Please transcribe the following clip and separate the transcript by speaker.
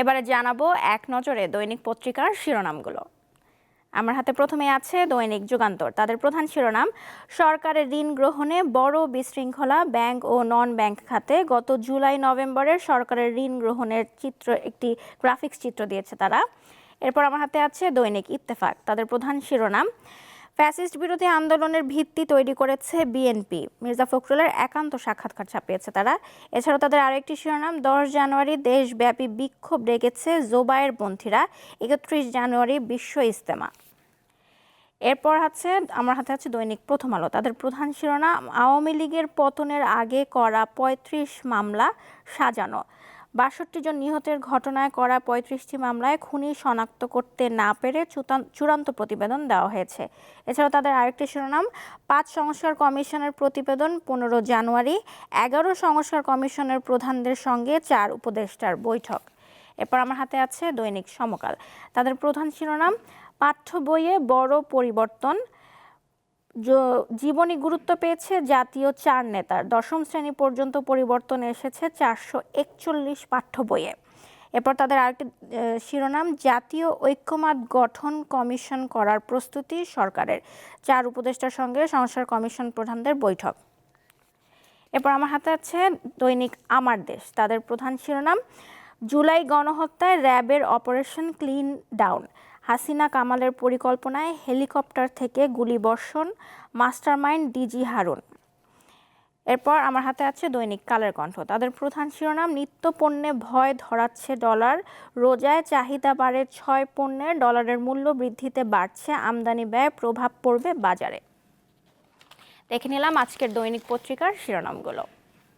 Speaker 1: এবারে জানাব এক নজরে দৈনিক পত্রিকার শিরোনামগুলো। আমার হাতে প্রথমে আছে দৈনিক যুগান্তর। তাদের প্রধান শিরোনাম, সরকারের ঋণ গ্রহণে বড় বিশৃঙ্খলা ব্যাংক ও নন ব্যাংক খাতে। গত জুলাই নভেম্বরে সরকারের ঋণ গ্রহণের চিত্র, একটি গ্রাফিক্স চিত্র দিয়েছে তারা। এরপর আমার হাতে আছে দৈনিক ইত্তেফাক। তাদের প্রধান শিরোনাম ফ্যাসিস্ট বিরোধী আন্দোলনের ভিত্তি তৈরি করেছে বিএনপি। মির্জা ফখরুলের একান্ত সাক্ষাৎকার ছাপিয়েছে তারা। এছাড়াও তাদের আরেকটি শিরোনাম, দশ জানুয়ারি দেশব্যাপী বিক্ষোভ ডেকেছে জোবায়ের পন্থীরা একত্রিশ জানুয়ারি বিশ্ব ইস্তেমা এরপর আছে আমার হাতে আছে দৈনিক প্রথম আলো। তাদের প্রধান শিরোনাম, আওয়ামী লীগের পতনের আগে করা পঁয়ত্রিশ মামলা সাজানো। বাষট্টি জন নিহতের ঘটনায় করা পঁয়ত্রিশটি মামলায় খুনি শনাক্ত করতে না পেরে চূড়ান্ত- প্রতিবেদন দেওয়া হয়েছে। এছাড়াও তাদের আরেকটি শিরোনাম, পাঁচ সংস্কার কমিশনের প্রতিবেদন, পনেরো জানুয়ারি, এগারো সংস্কার কমিশনের প্রধানদের সঙ্গে চার উপদেষ্টার বৈঠক। এরপর আমার হাতে আছে দৈনিক সমকাল। তাদের প্রধান শিরোনাম, পাঠ্য বইয়ে বড় পরিবর্তন জীবনী গুরুত্ব পেয়েছে জাতীয় চার নেতার। দশম শ্রেণি পর্যন্ত পরিবর্তন এসেছে চারশো একচল্লিশ পাঠ্য বইয়ে। এরপর তাদের আরেকটি শিরোনাম, জাতীয় ঐক্যমত গঠন কমিশন করার প্রস্তুতি সরকারের। চার উপদেষ্টার সঙ্গে সংস্কার কমিশন প্রধানদের বৈঠক। এরপর আমার হাতে আছে দৈনিক আমার দেশ। তাদের প্রধান শিরোনাম, জুলাই গণহত্যায় র্যাবের অপারেশন ক্লিন ডাউন। হাসিনা কামালের পরিকল্পনায় হেলিকপ্টার থেকে গুলিবর্ষণ মাস্টারমাইন্ড ডিজি হারুন। এরপর আমার হাতে আছে দৈনিক কালের কণ্ঠ। তাদের প্রধান শিরোনাম, নিত্য পণ্যে ভয় ধরাচ্ছে ডলার, রোজায় চাহিদা বাড়ে ছয় পণ্যের ডলারের মূল্য বৃদ্ধিতে বাড়ছে, আমদানি ব্যয় প্রভাব পড়বে বাজারে। দেখে নিলাম আজকের দৈনিক পত্রিকার শিরোনামগুলো।